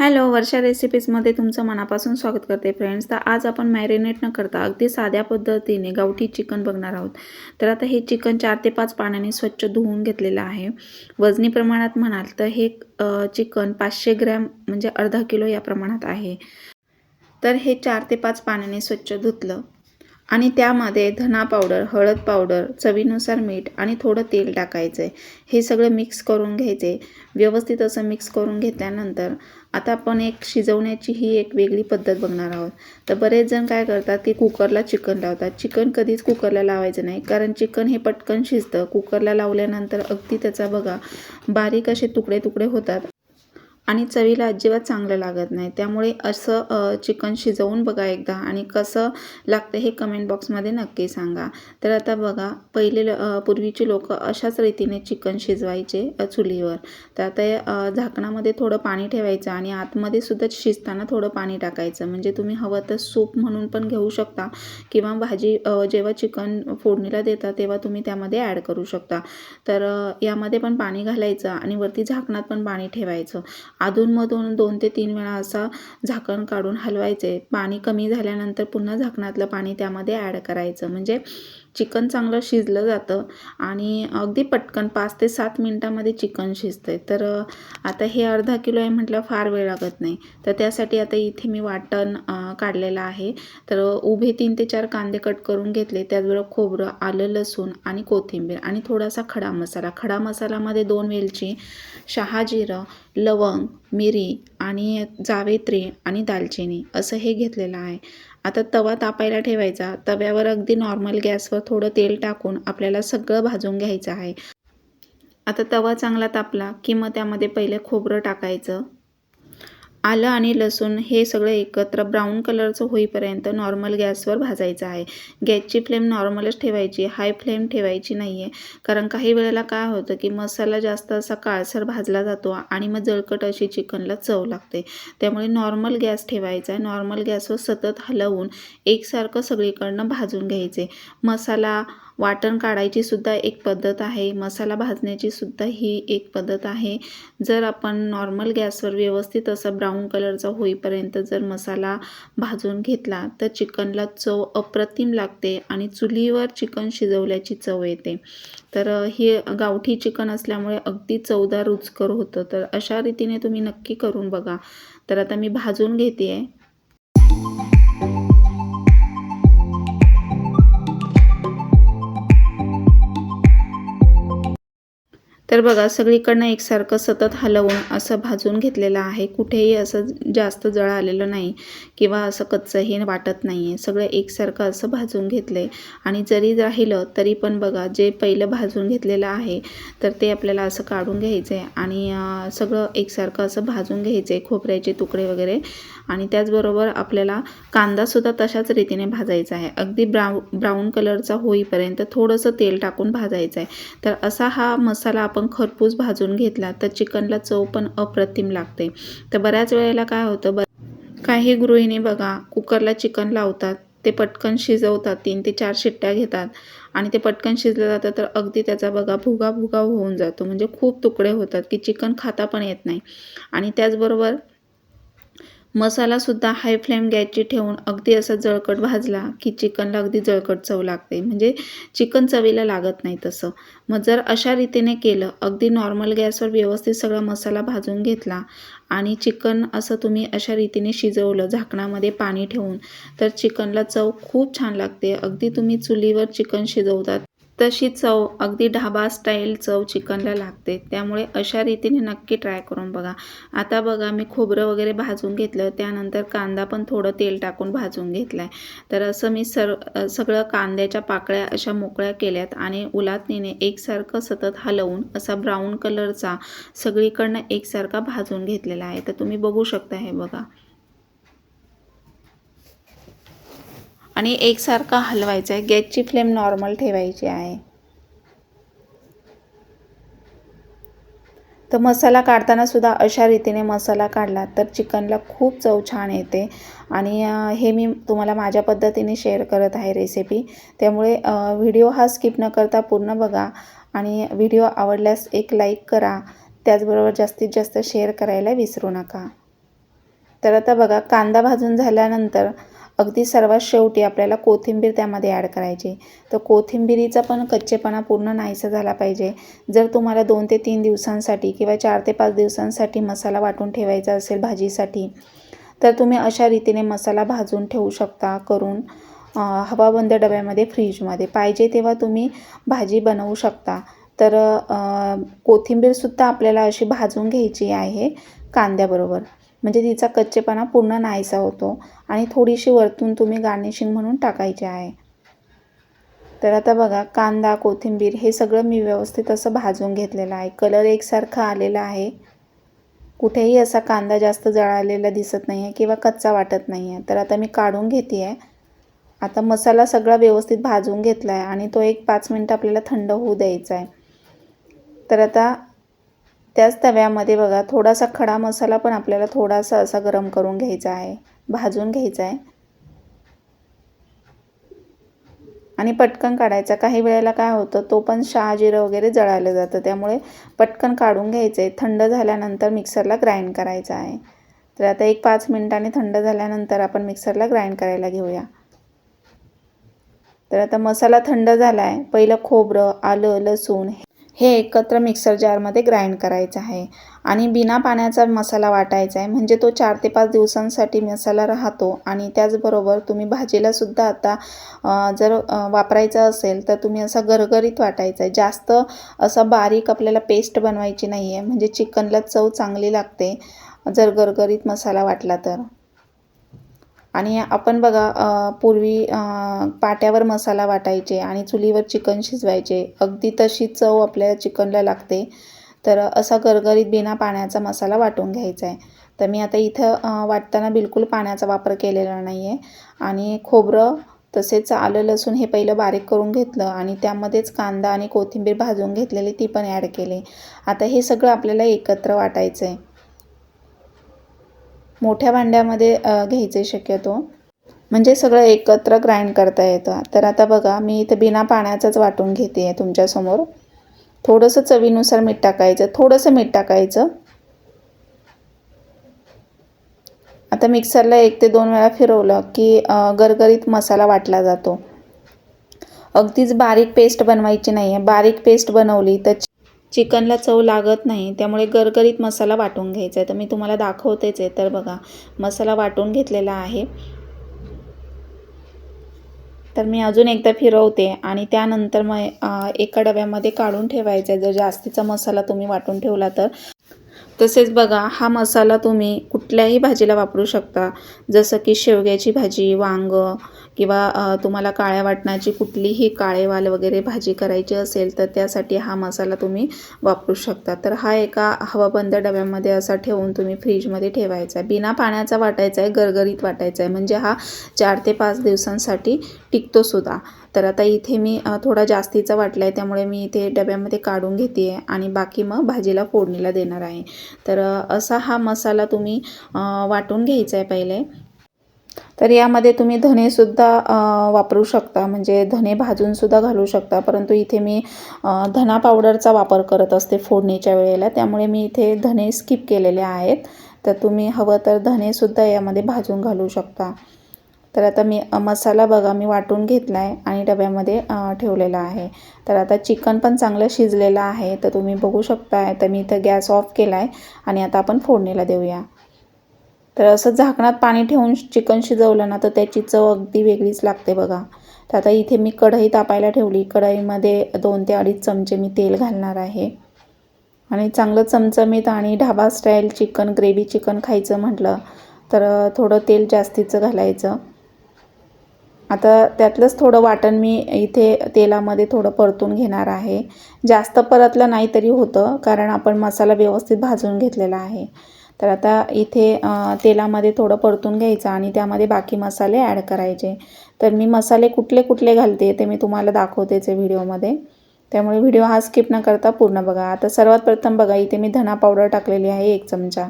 Hello वर्षा रेसिपीजमध्ये तुमचं मनापासून स्वागत करते फ्रेंड्स तर आज आपण मॅरिनेट न करता अगदी साध्या पद्धतीने गावठी चिकन बघणार आहोत. तर आता हे चिकन चार ते पाच पाण्याने स्वच्छ धुवून घेतलेलं आहे. वजनी प्रमाणात म्हणाल तर हे चिकन पाचशे ग्रॅम म्हणजे अर्धा किलो या प्रमाणात आहे. तर हे चार ते पाच पाण्याने स्वच्छ धुतलं. आणि त्यामध्ये धना पावडर हळद पावडर चवीनुसार मीठ आणि थोडं तेल टाकायचं आहे हे सगळं मिक्स करून घ्यायचे व्यवस्थित असं मिक्स करून घेतल्यानंतर आता आपण एक शिजवण्याची ही एक वेगळी पद्धत बघणार आहोत. तर बरेच जण काय करतात की कुकरला चिकन लावतात. चिकन कधीच कुकरला लावायचं नाही कारण चिकन हे पटकन शिजतं. कुकरला लावल्यानंतर अगदी त्याचा बघा बारीक असे तुकडे तुकडे होतात आणि चवीला अजिबात चांगलं लागत नाही. त्यामुळे असं चिकन शिजवून बघा एकदा आणि कसं लागतं हे कमेंट बॉक्समध्ये नक्की सांगा. तर आता बघा पहिले पूर्वीची लोक अशाच रीतीने चिकन शिजवायचे चुलीवर. तर आता झाकणामध्ये थोडं पाणी ठेवायचं आणि आतमध्ये सुद्धा शिजताना थोडं पाणी टाकायचं. म्हणजे तुम्ही हवं तर सूप म्हणून पण घेऊ शकता किंवा भाजी जेव्हा चिकन फोडणीला देता तेव्हा तुम्ही त्यामध्ये ॲड करू शकता. तर यामध्ये पण पाणी घालायचं आणि वरती झाकणात पण पाणी ठेवायचं. अधूनमधून दोन ते तीन वेळा असा झाकण काढून हलवायचे. पाणी कमी झाल्यानंतर पुन्हा झाकणातलं पाणी त्यामध्ये ॲड करायचं. म्हणजे चिकन चांगलं शिजलं जातं आणि अगदी पटकन पाच ते सात मिनटामध्ये चिकन शिजतं तर आता हे अर्धा किलो आहे म्हटलं फार वेळ लागत नाही. तर त्यासाठी आता इथे मी वाटण काढलेलं आहे. तर उभे तीन ते चार कांदे कट करून घेतले. त्याचबरोबर खोबरं आलं लसूण आणि कोथिंबीर आणि थोडासा खडा मसाला. खडा मसाल्यामध्ये दोन वेलची शहाजिरं लवंग मिरी आणि जावेत्री आणि दालचिनी असं हे घेतलेलं आहे. आता तवा तापायला ठेवायचा. तव्यावर अगदी नॉर्मल गॅसवर थोडं तेल टाकून आपल्याला सगळं भाजून घ्यायचं आहे. आता तवा चांगला तापला की मग त्यामध्ये पहिले खोबरं टाकायचं. आलं आणि लसूण हे सगळं एकत्र ब्राऊन कलरचं होईपर्यंत नॉर्मल गॅसवर भाजायचं आहे. गॅसची फ्लेम नॉर्मलच ठेवायची हाय फ्लेम ठेवायची नाही आहे कारण काही वेळेला काय होतं की मसाला जास्त असा काळसर भाजला जातो आणि मग जळकट अशी चिकनला चव लागते. त्यामुळे नॉर्मल गॅस ठेवायचा आहे. नॉर्मल गॅसवर सतत हलवून एकसारखं सगळीकडनं भाजून घ्यायचे. मसाला वाटण काढायची सुद्धा एक पद्धत आहे. मसाला भाजण्याची सुद्धा ही एक पद्धत आहे. जर आपण नॉर्मल गॅसवर व्यवस्थित असं ब्राऊन कलरचा होईपर्यंत जर मसाला भाजून घेतला तर चिकनला चव अप्रतिम लागते आणि चुलीवर चिकन शिजवल्याची चव येते. तर हे गावठी चिकन असल्यामुळे अगदी चवदार रुचकर होतं. तर अशा रीतीने तुम्ही नक्की करून बघा. तर आता मी भाजून घेते आहे तर बघा सगळीकडनं एकसारखं सतत हलवून असं भाजून घेतलेलं आहे. कुठेही असं जास्त जळ आलेलं नाही किंवा असं कच्चंही वाटत नाही आहे सगळं एकसारखं असं भाजून घेतलं आहे आणि जरी राहिलं तरी पण बघा जे पहिलं भाजून घेतलेलं आहे तर ते आपल्याला असं काढून घ्यायचं आहे आणि सगळं एकसारखं असं भाजून घ्यायचं आहे खोबऱ्याचे तुकडे वगैरे आणि त्याचबरोबर आपल्याला कांदासुद्धा तशाच रीतीने भाजायचा आहे. अगदी ब्राऊ ब्राऊन कलरचा होईपर्यंत थोडंसं तेल टाकून भाजायचं आहे. तर असा हा मसाला आपण खरपूस भाजून घेतला तर चिकनला चव पण अप्रतिम लागते. तर बऱ्याच वेळेला काय होतं ब काही गृहिणी बघा कुकरला चिकन लावतात ते पटकन शिजवतात तीन ते चार शिट्ट्या घेतात आणि ते पटकन शिजलं जातं तर अगदी त्याचा बघा भुगा भुगा होऊन जातो. म्हणजे खूप तुकडे होतात की चिकन खाता पण येत नाही. आणि त्याचबरोबर मसालासुद्धा हाय फ्लेम गॅसची ठेवून अगदी असा जळकट भाजला की चिकनला अगदी जळकट चव लागते. म्हणजे चिकन चवीला लागत नाही तसं. मग जर अशा रीतीने केलं अगदी नॉर्मल गॅसवर व्यवस्थित सगळा मसाला भाजून घेतला आणि चिकन असं तुम्ही अशा रीतीने शिजवलं झाकणामध्ये पाणी ठेवून तर चिकनला चव खूप छान लागते. अगदी तुम्ही चुलीवर चिकन शिजवतात तशी चव अगदी ढाबा स्टाईल चव चिकनला लागते. त्यामुळे अशा रीतीने नक्की ट्राय करून बघा. आता बघा मी खोबरं वगैरे भाजून घेतलं. त्यानंतर कांदा पण थोडं तेल टाकून भाजून घेतला आहे तर असं मी सर सगळं कांद्याच्या पाकळ्या अशा मोकळ्या केल्यात आणि उलातणीने एकसारखं सतत हलवून असा ब्राऊन कलरचा सगळीकडनं एकसारखा भाजून घेतलेला आहे. तर तुम्ही बघू शकता हे बघा. आणि एकसारखा हलवायचा आहे. गॅसची फ्लेम नॉर्मल ठेवायची आहे. तर मसाला काढताना सुद्धा अशा रीतीने मसाला काढला तर चिकनला खूप चव छान येते. आणि हे मी तुम्हाला माझ्या पद्धतीने शेअर करत आहे रेसिपी त्यामुळे व्हिडिओ हा स्किप न करता पूर्ण बघा. आणि व्हिडिओ आवडल्यास एक लाईक करा. त्याचबरोबर जास्तीत जास्त शेअर करायला विसरू नका. तर आता बघा कांदा भाजून झाल्यानंतर अगदी सर्वात शेवटी आपल्याला कोथिंबीर त्यामध्ये ॲड करायची. तर कोथिंबिरीचा पण कच्चेपणा पूर्ण नाहीसा झाला पाहिजे. जर तुम्हाला दोन ते तीन दिवसांसाठी किंवा चार ते पाच दिवसांसाठी मसाला वाटून ठेवायचा असेल भाजीसाठी तर तुम्ही अशा रीतीने मसाला भाजून ठेवू शकता करून हवाबंद डब्यामध्ये फ्रीजमध्ये. पाहिजे तेव्हा तुम्ही भाजी बनवू शकता. तर कोथिंबीरसुद्धा आपल्याला अशी भाजून घ्यायची आहे कांद्याबरोबर. म्हणजे तिचा कच्चेपणा पूर्ण नाहीसा होतो आणि थोडीशी वरतून तुम्ही गार्निशिंग म्हणून टाकायचे आहे. तर आता बघा कांदा कोथिंबीर हे सगळं मी व्यवस्थित असं भाजून घेतलेलं आहे. कलर एकसारखा आलेला आहे. कुठेही असा कांदा जास्त जळालेला दिसत नाही आहे किंवा कच्चा वाटत नाही आहे तर आता मी काढून घेते आहे आता मसाला सगळा व्यवस्थित भाजून घेतला आहे आणि तो एक पाच मिनटं आपल्याला थंड होऊ द्यायचा आहे तर आता त्याच तव्यामध्ये बघा थोडासा खडा मसाला पण आपल्याला थोडासा असा गरम करून घ्यायचा आहे. भाजून घ्यायचा आहे. आणि पटकन काढायचा. काही वेळेला काय होतं तो पण शहाजिरं वगैरे जळायला जातं. त्यामुळे पटकन काढून घ्यायचं आहे थंड झाल्यानंतर मिक्सरला ग्राइंड करायचं आहे. तर आता एक पाच मिनटाने थंड झाल्यानंतर आपण मिक्सरला ग्राइंड करायला घेऊया. तर आता मसाला थंड झाला आहे पहिलं खोबरं आलं लसूण हे एकत्र मिक्सर जारमध्ये ग्राइंड करायचं आहे. आणि बिना पाण्याचा मसाला वाटायचा आहे. म्हणजे तो चार ते पाच दिवसांसाठी मसाला राहतो. आणि त्याचबरोबर तुम्ही भाजीलासुद्धा आता जर वापरायचा असेल तर तुम्ही असा गरगरीत वाटायचा आहे. जास्त असा बारीक आपल्याला पेस्ट बनवायची नाही आहे म्हणजे चिकनला चव चांगली लागते जर गरगरीत मसाला वाटला तर. आणि आपण बघा पूर्वी पाट्यावर मसाला वाटायचे आणि चुलीवर चिकन शिजवायचे. अगदी तशी चव आपल्या चिकनला लागते. तर असा गरगरीत बिना पाण्याचा मसाला वाटून घ्यायचा आहे तर मी आता इथं वाटताना बिलकुल पाण्याचा वापर केलेला नाही आहे आणि खोबरं तसेच आलं लसूण हे पहिलं बारीक करून घेतलं आणि त्यामध्येच कांदा आणि कोथिंबीर भाजून घेतलेली ती पण ॲड केली. आता हे सगळं आपल्याला एकत्र वाटायचं आहे मोठ्या भांड्यामध्ये घ्यायचे शक्यतो. म्हणजे सगळं एकत्र ग्राइंड करता येतं. तर आता बघा मी इथं बिना पाण्याचंच वाटून घेते आहे तुमच्यासमोर थोडंसं चवीनुसार मीठ टाकायचं थोडंसं मीठ टाकायचं. आता मिक्सरला एक ते दोन वेळा फिरवलं की गरगरीत मसाला वाटला जातो. अगदीच बारीक पेस्ट बनवायची नाही आहे बारीक पेस्ट बनवली तर चिकनला चव लागत नाही त्यामुळे गरगरीत मसाला वाटून घ्यायचा आहे. तर मी तुम्हाला दाखवतेच आहे. तर बघा मसाला वाटून घेतलेला आहे. तर मी अजून एकदा फिरवते आणि त्यानंतर मग एका डब्यामध्ये काढून ठेवायचा आहे. जर जास्तीचा मसाला तुम्ही वाटून ठेवला तर. तसेच बघा हा मसाला तुम्ही कुठल्याही भाजीला वापरू शकता. जसं की शेवग्याची भाजी वांग किंवा तुम्हाला काळ्या वाटणाची कुठलीही काळेवाल वगैरे भाजी करायची असेल तर त्यासाठी हा मसाला तुम्ही वापरू शकता. तर हा एका हवाबंद डब्यामध्ये असा ठेवून तुम्ही फ्रीजमध्ये ठेवायचा आहे. बिना पाण्याचा वाटायचा आहे गरगरीत वाटायचा आहे. म्हणजे हा चार ते पाच दिवसांसाठी टिकतोसुद्धा तर आता इथे मी थोडा जास्तीचा वाटला आहे त्यामुळे मी इथे डब्यामध्ये काढून घेते आहे आणि बाकी मग भाजीला फोडणीला देणार आहे. तर असा हा मसाला तुम्ही वाटून घ्यायचा आहे पहिले. तर यामध्ये तुम्ही धनेसुद्धा वापरू शकता. म्हणजे धने भाजूनसुद्धा घालू शकता. परंतु इथे मी धना पावडरचा वापर करत असते फोडणीच्या वेळेला. त्यामुळे मी इथे धने स्किप केलेले आहेत. तर तुम्ही हवं तर धनेसुद्धा यामध्ये भाजून घालू शकता. तर आता मी मसाला बघा मी वाटून घेतला आहे आणि डब्यामध्ये ठेवलेला आहे. तर आता चिकन पण चांगलं शिजलेलं आहे. तर तुम्ही बघू शकता तर मी इथं गॅस ऑफ केला आहे आणि आता आपण फोडणीला देऊया. तर असं झाकणात पाणी ठेवून चिकन शिजवलं ना तर त्याची चव अगदी वेगळीच लागते बघा. तर आता इथे मी कढई तापायला ठेवली. कढईमध्ये दोन ते अडीच चमचे मी तेल घालणार आहे. आणि चांगलं चमचमीत आणि dhaba style chicken gravy chicken खायचं म्हटलं तर थोडं तेल जास्तीचं घालायचं. आता त्यातलंच थोडं वाटण मी इथे तेलामध्ये थोडं परतून घेणार आहे. जास्त परतलं नाही तरी होतं कारण आपण मसाला व्यवस्थित भाजून घेतलेला आहे. तर आता इथे तेलामध्ये थोडं परतून घ्यायचं आणि त्यामध्ये बाकी मसाले ॲड करायचे. तर मी मसाले कुठले कुठले घालते ते मी तुम्हाला दाखवतेच आहे व्हिडिओमध्ये. त्यामुळे व्हिडिओ हा स्किप न करता पूर्ण बघा. आता सर्वात प्रथम बघा इथे मी धना पावडर टाकलेली आहे एक चमचा.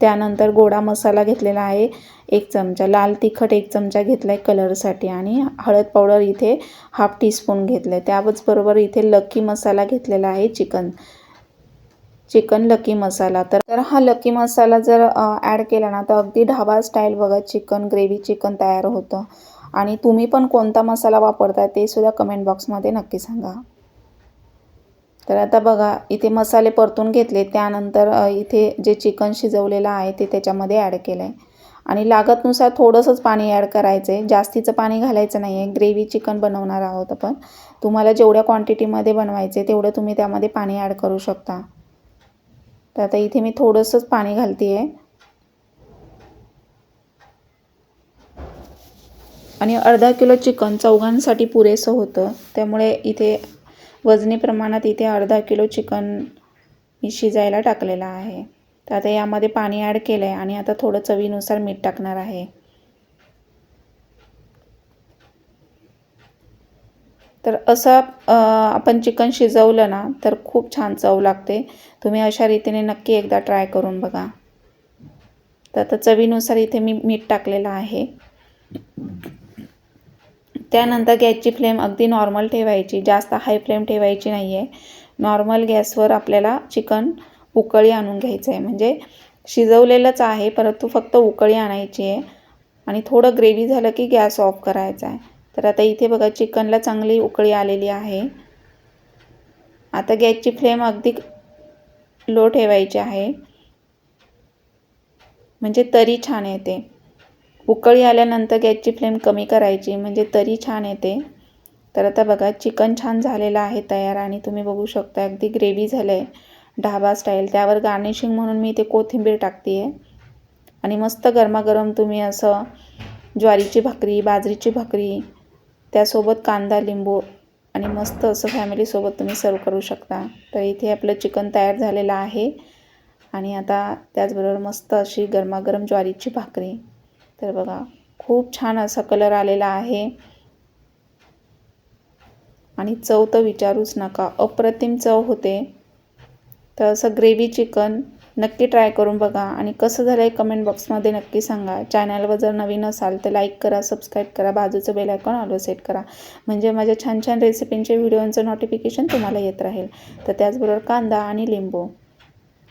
त्यानंतर गोडा मसाला घेतलेला आहे एक चमचा. लाल तिखट एक चमचा घेतला आहे कलरसाठी आणि हळद पावडर इथे हाफ टीस्पून घेतलं आहे त्याचबरोबर इथे लक्की मसाला घेतलेला आहे चिकन. चिकन लकी मसाला. तर तर हा लकी मसाला जर ॲड केला ना तर अगदी ढाबा स्टाईल बघा चिकन ग्रेव्ही चिकन तयार होतं. आणि तुम्ही पण कोणता मसाला वापरता ते सुद्धा कमेंट बॉक्समध्ये नक्की सांगा. तर आता बघा इथे मसाले परतून घेतले त्यानंतर इथे जे चिकन शिजवलेलं आहे ते त्याच्यामध्ये ॲड केलं आहे आणि लागतनुसार थोडंसंच पाणी ॲड करायचं आहे जास्तीचं पाणी घालायचं नाही आहे ग्रेव्ही चिकन बनवणार आहोत आपण. तुम्हाला जेवढ्या क्वांटिटीमध्ये बनवायचे तेवढं तुम्ही त्यामध्ये पाणी ॲड करू शकता. तर आता इथे मी थोडंसंच पाणी घालते आहे आणि अर्धा किलो चिकन चौघांसाठी पुरेसं होतं. त्यामुळे इथे वजनी प्रमाणात इथे अर्धा किलो चिकन मी शिजायला टाकलेलं आहे. तर आता यामध्ये पाणी ॲड केलं आहे आणि आता थोडं चवीनुसार मीठ टाकणार आहे. तर असं आपण चिकन शिजवलं ना तर खूप छान चव लागते. तुम्ही अशा रीतीने नक्की एकदा ट्राय करून बघा. तर आता चवीनुसार इथे मी मीठ टाकलेलं आहे. त्यानंतर गॅसची फ्लेम अगदी नॉर्मल ठेवायची. जास्त हाय फ्लेम ठेवायची नाही आहे नॉर्मल गॅसवर आपल्याला चिकन उकळी आणून घ्यायचं आहे म्हणजे शिजवलेलंच आहे परंतु फक्त उकळी आणायची आहे. आणि थोडं ग्रेव्ही झालं की गॅस ऑफ करायचा आहे तर आता इथे बघा चिकनला चांगली उकळी आलेली आहे. आता गॅसची फ्लेम अगदी लो ठेवायची आहे. म्हणजे तरी छान येते. उकळी आल्यानंतर गॅसची फ्लेम कमी करायची म्हणजे तरी छान येते. तर आता बघा चिकन छान झालेलं आहे तयार आणि तुम्ही बघू शकता अगदी ग्रेव्ही झालं आहे ढाबा स्टाईल. त्यावर गार्निशिंग म्हणून मी ते कोथिंबीर टाकते आहे आणि मस्त गरमागरम तुम्ही असं ज्वारीची भाकरी बाजरीची भाकरी त्यासोबत कांदा लिंबू आणि मस्त असं फॅमिलीसोबत तुम्ही सर्व करू शकता. तर इथे आपलं चिकन तयार झालेलं आहे. आणि आता त्याचबरोबर मस्त अशी गरमागरम ज्वारीची भाकरी. तर बघा खूप छान असा कलर आलेला आहे. आणि चव तर विचारूच नका अप्रतिम चव होते. तर असं ग्रेव्ही चिकन नक्की ट्राय करून बघा आणि कसं झालं आहे कमेंट बॉक्समध्ये नक्की सांगा. चॅनलवर जर नवीन असाल तर लाईक करा सबस्क्राईब करा बाजूचं बेल आयकॉन ऑलो सेट करा. म्हणजे माझ्या छान छान रेसिपींचे व्हिडिओंचं नोटिफिकेशन तुम्हाला येत राहील. तर त्याचबरोबर कांदा आणि लिंबू.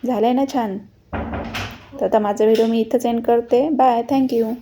झालं आहे ना छान? तर आता माझा व्हिडिओ मी इथंच एंड करते. Bye thank you